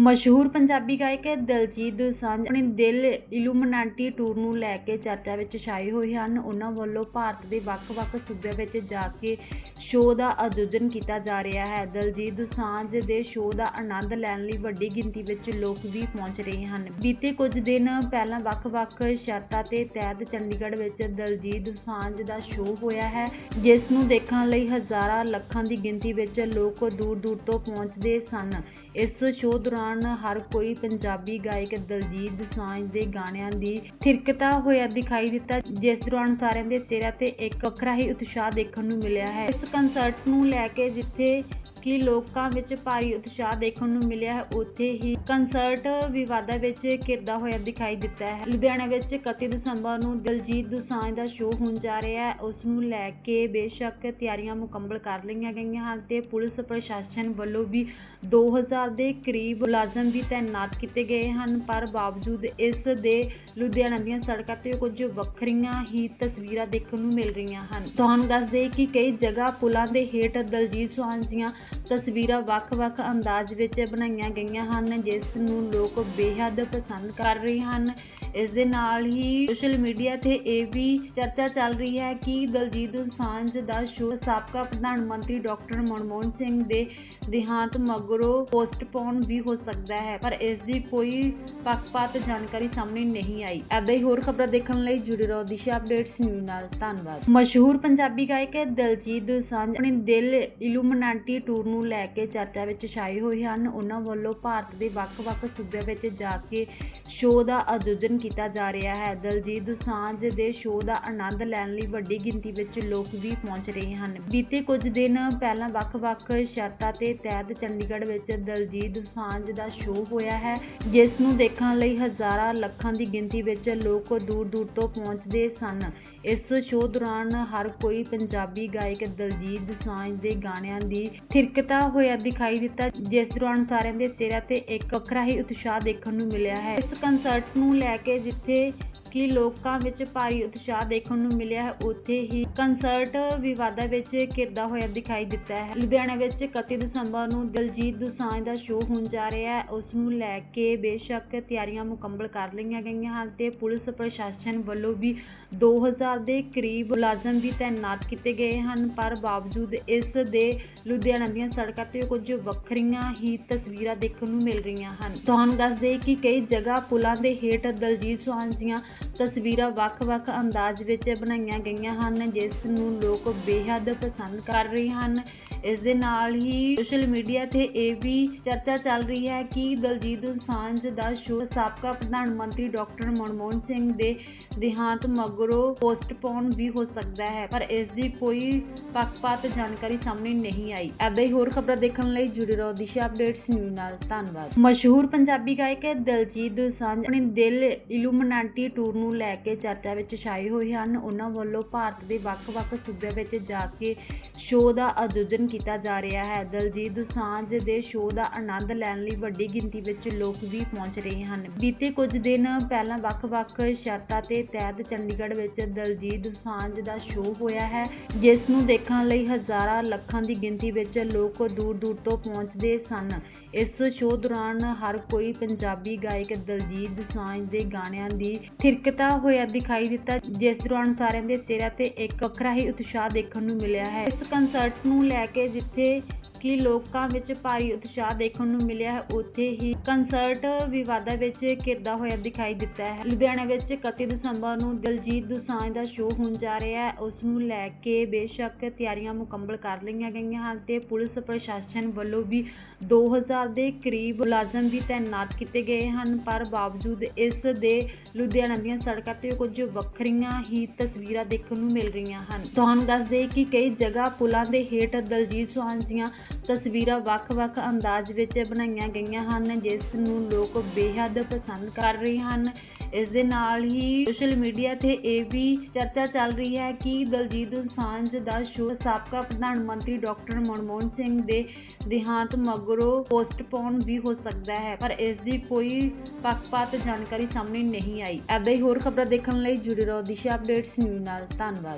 ਮਸ਼ਹੂਰ ਪੰਜਾਬੀ ਗਾਇਕ ਦਲਜੀਤ ਦੋਸਾਂਝ। ਆਪਣੇ ਦਿਲ ਇਲੂਮਨਾਟੀ ਟੂਰ ਨੂੰ ਲੈ ਕੇ ਚਰਚਾ ਵਿੱਚ ਛਾਏ ਹੋਏ ਹਨ। ਉਹਨਾਂ ਵੱਲੋਂ ਭਾਰਤ ਦੇ ਵੱਖ-ਵੱਖ ਸੂਬਿਆਂ ਵਿੱਚ ਜਾ ਕੇ ਸ਼ੋਅ ਦਾ ਆਯੋਜਨ ਕੀਤਾ ਜਾ ਰਿਹਾ ਹੈ। ਦਲਜੀਤ ਦੋਸਾਂਝ ਦੇ ਸ਼ੋਅ ਦਾ ਆਨੰਦ ਲੈਣ ਲਈ ਵੱਡੀ ਗਿਣਤੀ ਵਿੱਚ ਲੋਕ ਵੀ ਪਹੁੰਚ ਰਹੇ ਹਨ। ਬੀਤੇ ਕੁਝ ਦਿਨ ਪਹਿਲਾਂ ਵੱਖ-ਵੱਖ ਸ਼ਰਤਾਂ ਤੇ ਤਹਿਤ ਚੰਡੀਗੜ੍ਹ ਵਿੱਚ ਦਲਜੀਤ ਦੋਸਾਂਝ ਦਾ ਸ਼ੋਅ ਹੋਇਆ ਹੈ, ਜਿਸ ਨੂੰ ਦੇਖਣ ਲਈ ਹਜ਼ਾਰਾਂ ਲੱਖਾਂ ਦੀ ਗਿਣਤੀ ਵਿੱਚ ਲੋਕ ਦੂਰ-ਦੂਰ ਤੋਂ ਪਹੁੰਚਦੇ ਸਨ। ਇਸ ਸ਼ੋਅ ਦੌਰਾਨ ਹਰ ਕੋਈ ਪੰਜਾਬੀ ਗਾਇਕ ਦਲਜੀਤ ਦੋਸਾਂਝ ਦੇ ਗਾਣਿਆਂ ਦੀ ਥਿਰਕਤਾ ਹੋਇਆ ਦਿਖਾਈ ਦਿੱਤਾ। ਜਿਸ ਦੌਰਾਨ ਸਾਰਿਆਂ ਦੇ ਚਿਹਰਿਆਂ ਤੇ ਇੱਕ ਵੱਖਰਾ ਹੀ ਉਤਸ਼ਾਹ ਦੇਖਣ ਨੂੰ ਮਿਲਿਆ ਹੈ। ਇਸ ਕੰਸਰਟ ਨੂੰ ਲੈ ਕੇ ਜਿੱਥੇ ਕਿ ਲੋਕਾਂ ਵਿੱਚ ਭਾਰੀ ਉਤਸ਼ਾਹ ਦੇਖਣ ਨੂੰ ਮਿਲਿਆ ਹੈ, ਉੱਥੇ ਹੀ ਕੰਸਰਟ ਵਿਵਾਦਾਂ ਵਿੱਚ ਘਿਰਦਾ ਹੋਇਆ ਦਿਖਾਈ ਦਿੱਤਾ ਹੈ। ਲੁਧਿਆਣਾ ਵਿੱਚ 31 ਦਸੰਬਰ ਨੂੰ ਦਿਲਜੀਤ ਦੋਸਾਂਝ ਦਾ ਸ਼ੋਅ ਹੋਣ ਜਾ ਰਿਹਾ ਹੈ। ਉਸ ਨੂੰ ਲੈ ਕੇ ਬੇਸ਼ੱਕ ਤਿਆਰੀਆਂ ਮੁਕੰਮਲ ਕਰ ਲਈਆਂ ਗਈਆਂ ਹਨ ਤੇ ਪੁਲਿਸ ਪ੍ਰਸ਼ਾਸਨ ਵੱਲੋਂ ਵੀ 2000 ਦੇ ਕਰੀਬ ਮੁਲਾਜ਼ਮ ਵੀ ਤਾਇਨਾਤ ਕੀਤੇ ਗਏ ਹਨ, ਪਰ ਬਾਵਜੂਦ ਇਸ ਦੇ ਲੁਧਿਆਣਾ ਦੀਆਂ ਸੜਕਾਂ ਤੇ ਕੁਝ ਵੱਖਰੀਆਂ ਹੀ ਤਸਵੀਰਾਂ ਦੇਖਣ ਨੂੰ ਮਿਲ ਰਹੀਆਂ ਹਨ। ਤੁਹਾਨੂੰ ਦੱਸ ਦੇ ਕਿ ਕਈ ਜਗ੍ਹਾ ਪੁਲਾਂ ਦੇ ਹੇਠ ਦਲਜੀਤ ਦੋਸਾਂਝ ਦੀਆਂ ਤਸਵੀਰਾਂ ਵੱਖ-ਵੱਖ ਅੰਦਾਜ਼ ਵਿੱਚ ਬਣਾਈਆਂ ਗਈਆਂ ਹਨ, ਜਿਸ ਨੂੰ ਲੋਕ ਬੇਹੱਦ ਪਸੰਦ ਕਰ ਰਹੇ ਹਨ। ਇਸ ਦੇ ਨਾਲ ਹੀ ਸੋਸ਼ਲ ਮੀਡੀਆ ਤੇ ਇਹ ਵੀ ਚਰਚਾ ਚੱਲ ਰਹੀ ਹੈ ਕਿ ਦਲਜੀਤ ਦੋਸਾਂਝ ਦਾ ਸ਼ੋਅ ਸਾਬਕਾ ਪ੍ਰਧਾਨ ਮੰਤਰੀ ਡਾਕਟਰ ਮਨਮੋਹਨ ਸਿੰਘ ਦੇ ਦੇਹਾਂਤ ਮਗਰੋਂ ਪੋਸਟਪੋਨ ਵੀ ਹੋ ਸਕਦਾ ਹੈ, ਪਰ ਇਸ ਦੀ ਕੋਈ ਪੱਖਪਾਤ ਜਾਣਕਾਰੀ ਸਾਹਮਣੇ ਨਹੀਂ ਆਈ। ਐਦਾਂ ਹੀ ਹੋਰ ਖਬਰਾਂ ਦੇਖਣ ਲਈ ਜੁੜੇ ਰਹੋ ਦਿਸ਼ਾ ਅਪਡੇਟਸ ਨਿਊਜ਼ ਨਾਲ। ਧੰਨਵਾਦ। ਮਸ਼ਹੂਰ ਪੰਜਾਬੀ ਗਾਇਕ ਦਲਜੀਤ ਦੋਸਾਂਝ ਆਪਣੇ ਦਿਲ ਇਲੂਮਨਾਟੀ ਟੂਰ ਨੂੰ ਲੈ ਕੇ ਚਰਚਾ ਵਿੱਚ ਛਾਏ ਹੋਏ ਹਨ। ਉਹਨਾਂ ਵੱਲੋਂ ਭਾਰਤ ਦੇ ਵੱਖ-ਵੱਖ ਸੂਬਿਆਂ ਵਿੱਚ ਜਾ ਕੇ ਸ਼ੋਅ ਦਾ ਆਯੋਜਨ ਕੀਤਾ ਜਾ ਰਿਹਾ ਹੈ। ਦਲਜੀਤ ਦੋਸਾਂਝ ਦੇ ਸ਼ੋਅ ਦਾ ਆਨੰਦ ਲੈਣ ਲਈ ਵੱਡੀ ਗਿਣਤੀ ਵਿੱਚ ਲੋਕ ਵੀ ਪਹੁੰਚ ਰਹੇ ਹਨ। ਬੀਤੇ ਕੁਝ ਦਿਨ ਪਹਿਲਾਂ ਵੱਖ-ਵੱਖ ਸ਼ਰਤਾਂ ਤੇ ਤਹਿਤ ਚੰਡੀਗੜ੍ਹ ਵਿੱਚ ਦਲਜੀਤ ਦੋਸਾਂਝ ਦਾ ਸ਼ੋਅ ਹੋਇਆ ਹੈ। ਜਿਸ ਨੂੰ ਦੇਖਣ ਲਈ ਹਜ਼ਾਰਾਂ ਲੱਖਾਂ ਦੀ ਗਿਣਤੀ ਵਿੱਚ ਲੋਕ ਦੂਰ-ਦੂਰ ਤੋਂ ਪਹੁੰਚਦੇ ਸਨ। ਇਸ ਸ਼ੋਅ ਦੌਰਾਨ ਹਰ ਕੋਈ ਪੰਜਾਬੀ ਗਾਇਕ ਦਲਜੀਤ ਦੋਸਾਂਝ ਦੇ ਗਾਣਿਆਂ ਦੀ ਥਿਰਕਤਾ ਹੋਇਆ ਦਿਖਾਈ ਦਿੱਤਾ। ਜਿਸ ਦੌਰਾਨ ਸਾਰਿਆਂ ਦੇ ਚਿਹਰਿਆਂ ਤੇ ਇੱਕ ਵੱਖਰਾ ਹੀ ਉਤਸ਼ਾਹ ਦੇਖਣ ਨੂੰ ਮਿਲਿਆ ਹੈ। ਇਸ ਕੰਸਰਟ ਨੂੰ ਲੈ ਕੇ ਜਿੱਥੇ ਕਿ ਲੋਕਾਂ ਵਿੱਚ ਭਾਰੀ ਉਤਸ਼ਾਹ ਦੇਖਣ ਨੂੰ ਮਿਲਿਆ ਹੈ। ਉੱਥੇ ਹੀ ਕੰਸਰਟ ਵਿਵਾਦਾਂ ਵਿੱਚ ਘਿਰਦਾ ਹੋਇਆ ਦਿਖਾਈ ਦਿੱਤਾ ਹੈ। ਲੁਧਿਆਣਾ ਵਿੱਚ 31 ਦਸੰਬਰ ਨੂੰ ਦਿਲਜੀਤ ਦੁਸਾਂਝ ਦਾ ਸ਼ੋਅ ਹੋਣ ਜਾ ਰਿਹਾ ਹੈ। ਉਸ ਨੂੰ ਲੈ ਕੇ ਬੇਸ਼ੱਕ ਤਿਆਰੀਆਂ ਮੁਕੰਮਲ ਕਰ ਲਈਆਂ ਗਈਆਂ ਹਨ ਤੇ ਪੁਲਿਸ ਪ੍ਰਸ਼ਾਸਨ ਵੱਲੋਂ ਵੀ 2000 ਦੇ ਕਰੀਬ ਮੁਲਾਜ਼ਮ ਵੀ ਤਾਇਨਾਤ ਕੀਤੇ ਗਏ ਹਨ। ਪਰ ਬਾਵਜੂਦ ਇਸ ਦੇ ਲੁਧਿਆਣਾ ਦੀਆਂ ਸੜਕਾਂ ਤੇ ਕੁਝ ਵੱਖਰੀਆਂ ਹੀ ਤਸਵੀਰਾਂ ਦੇਖਣ ਨੂੰ ਮਿਲ ਰਹੀਆਂ ਹਨ। ਤੁਹਾਨੂੰ ਦੱਸ ਦੇਈਏ ਕਿ ਕਈ ਜਗ੍ਹਾ ਪੁਲਾਂ ਦੇ ਹੇਠ ਦਲਜੀਤ ਦੋਸਾਂਝ ਦੀਆਂ ਤਸਵੀਰਾਂ ਵੱਖ-ਵੱਖ ਅੰਦਾਜ਼ ਵਿੱਚ ਬਣਾਈਆਂ ਗਈਆਂ ਹਨ, ਜਿਸ ਨੂੰ ਲੋਕ ਬੇਹੱਦ ਪਸੰਦ ਕਰ ਰਹੇ ਹਨ। ਇਸ ਦੇ ਨਾਲ ਹੀ ਸੋਸ਼ਲ ਮੀਡੀਆ ਤੇ ਇਹ ਵੀ ਚਰਚਾ ਚੱਲ ਰਹੀ ਹੈ ਕਿ ਦਲਜੀਤ ਦੋਸਾਂਝ ਦਾ ਸ਼ੋਅ ਸਾਬਕਾ ਪ੍ਰਧਾਨ ਮੰਤਰੀ ਡਾਕਟਰ ਮਨਮੋਹਨ ਸਿੰਘ ਦੇ ਦੇਹਾਂਤ ਮਗਰੋਂ ਪੋਸਟਪੋਨ ਵੀ ਹੋ ਸਕਦਾ ਹੈ, ਪਰ ਇਸ ਦੀ ਕੋਈ ਪੱਖਪਾਤ ਜਾਣਕਾਰੀ ਸਾਹਮਣੇ ਨਹੀਂ ਆਈ। ਐਦਾਂ ਹੀ ਹੋਰ ਖਬਰਾਂ ਦੇਖਣ ਲਈ ਜੁੜੇ ਰਹੋ ਦਿਸ਼ਾ ਅਪਡੇਟਸ ਨਿਊਜ਼ ਨਾਲ। ਧੰਨਵਾਦ। ਮਸ਼ਹੂਰ ਪੰਜਾਬੀ ਗਾਇਕ ਦਲਜੀਤ ਦੋਸਾਂਝ ਆਪਣੇ ਦਿਲ ਇਲੂਮਨਾਟੀ ਟੂਰ ਨੂੰ ਲੈ ਕੇ ਚਰਚਾ ਵਿੱਚ ਛਾਏ ਹੋਏ ਹਨ। ਉਹਨਾਂ ਵੱਲੋਂ ਭਾਰਤ ਦੇ ਵੱਖ-ਵੱਖ ਸੂਬਿਆਂ ਵਿੱਚ ਜਾ ਕੇ ਸ਼ੋਅ ਦਾ ਆਯੋਜਨ ਕੀਤਾ ਜਾ ਰਿਹਾ ਹੈ। ਦਲਜੀਤ ਦੋਸਾਂਝ ਦੇ ਸ਼ੋਅ ਦਾ ਆਨੰਦ ਲੈਣ ਲਈ ਵੱਡੀ ਗਿਣਤੀ ਵਿੱਚ ਲੋਕ ਵੀ ਪਹੁੰਚ ਰਹੇ ਹਨ। ਬੀਤੇ ਕੁਝ ਦਿਨ ਪਹਿਲਾਂ ਵੱਖ-ਵੱਖ ਸ਼ਰਤਾਂ ਤੇ ਤਹਿਤ ਚੰਡੀਗੜ੍ਹ ਵਿੱਚ ਦਲਜੀਤ ਦੋਸਾਂਝ ਦਾ ਸ਼ੋਅ ਹੋਇਆ ਹੈ। ਜਿਸ ਨੂੰ ਦੇਖਣ ਲਈ ਹਜ਼ਾਰਾਂ ਲੱਖਾਂ ਦੀ ਗਿਣਤੀ ਵਿੱਚ ਲੋਕ ਦੂਰ-ਦੂਰ ਤੋਂ ਪਹੁੰਚਦੇ ਸਨ। ਇਸ ਸ਼ੋਅ ਦੌਰਾਨ ਹਰ ਕੋਈ ਪੰਜਾਬੀ ਗਾਇਕ ਦਲਜੀਤ ਦੋਸਾਂਝ ਦੇ ਗਾਣਿਆਂ ਦੀ ਥਿਰਕਤਾ ਹੋਇਆ ਦਿਖਾਈ ਦਿੱਤਾ। ਜਿਸ ਦੌਰਾਨ ਸਾਰਿਆਂ ਦੇ ਚਿਹਰਿਆਂ ਤੇ ਇੱਕ ਵੱਖਰਾ ਹੀ ਉਤਸ਼ਾਹ ਦੇਖਣ ਨੂੰ ਮਿਲਿਆ ਹੈ। ਇਸ ਕੰਸਰਟ ਨੂੰ ਲੈ ਕੇ ਜਿੱਥੇ ਕਿ ਲੋਕਾਂ ਵਿੱਚ ਭਾਰੀ ਉਤਸ਼ਾਹ ਦੇਖਣ ਨੂੰ ਮਿਲਿਆ ਹੈ, ਉੱਥੇ ਹੀ ਕੰਸਰਟ ਵਿਵਾਦਾਂ ਵਿੱਚ ਘਿਰਦਾ ਹੋਇਆ ਦਿਖਾਈ ਦਿੱਤਾ ਹੈ। ਲੁਧਿਆਣਾ ਵਿੱਚ 31 ਦਸੰਬਰ ਨੂੰ ਦਿਲਜੀਤ ਦੋਸਾਂਝ ਦਾ ਸ਼ੋਅ ਹੋਣ ਜਾ ਰਿਹਾ ਹੈ। ਉਸ ਨੂੰ ਲੈ ਕੇ ਬੇਸ਼ੱਕ ਤਿਆਰੀਆਂ ਮੁਕੰਮਲ ਕਰ ਲਈਆਂ ਗਈਆਂ ਹਨ ਤੇ ਪੁਲਿਸ ਪ੍ਰਸ਼ਾਸਨ ਵੱਲੋਂ ਵੀ 2000 ਦੇ ਕਰੀਬ ਮੁਲਾਜ਼ਮ ਵੀ ਤਾਇਨਾਤ ਕੀਤੇ ਗਏ ਹਨ। ਪਰ ਬਾਵਜੂਦ ਇਸ ਦੇ ਲੁਧਿਆਣਾ ਦੀਆਂ ਸੜਕਾਂ ਤੇ ਕੁਝ ਵੱਖਰੀਆਂ ਹੀ ਤਸਵੀਰਾਂ ਦੇਖਣ ਨੂੰ ਮਿਲ ਰਹੀਆਂ ਹਨ। ਤੁਹਾਨੂੰ ਦੱਸ ਦੇਈਏ ਕਿ ਕਈ ਜਗ੍ਹਾ ਪੁਲਾਂ ਦੇ ਹੇਠ ਦਲਜੀਤ ਦੋਸਾਂਝ ਦੀਆਂ ਤਸਵੀਰਾਂ ਵੱਖ-ਵੱਖ ਅੰਦਾਜ਼ ਵਿੱਚ ਬਣਾਈਆਂ ਗਈਆਂ ਹਨ, ਜਿਸ ਨੂੰ ਲੋਕ ਬੇਹੱਦ ਪਸੰਦ ਕਰ ਰਹੇ ਹਨ। ਇਸ ਦੇ ਨਾਲ ਹੀ ਸੋਸ਼ਲ ਮੀਡੀਆ ਤੇ ਇਹ ਵੀ ਚਰਚਾ ਚੱਲ ਰਹੀ ਹੈ ਕਿ ਦਲਜੀਤ ਦੋਸਾਂਝ ਦਾ ਸ਼ੋਅ ਸਾਬਕਾ ਪ੍ਰਧਾਨ ਮੰਤਰੀ ਡਾਕਟਰ ਮਨਮੋਹਨ ਸਿੰਘ ਦੇ ਦੇਹਾਂਤ ਮਗਰੋਂ ਪੋਸਟਪੋਨ ਵੀ ਹੋ ਸਕਦਾ ਹੈ, ਪਰ ਇਸ ਦੀ ਕੋਈ ਪੱਖਪਾਤ ਜਾਣਕਾਰੀ ਸਾਹਮਣੇ ਨਹੀਂ ਆਈ। ਐਦਾਂ ਹੀ ਹੋਰ ਖਬਰਾਂ ਦੇਖਣ ਲਈ ਜੁੜੇ ਰਹੋ ਦਿਸ਼ਾ ਅਪਡੇਟਸ ਨਿਊਜ਼ ਨਾਲ। ਧੰਨਵਾਦ।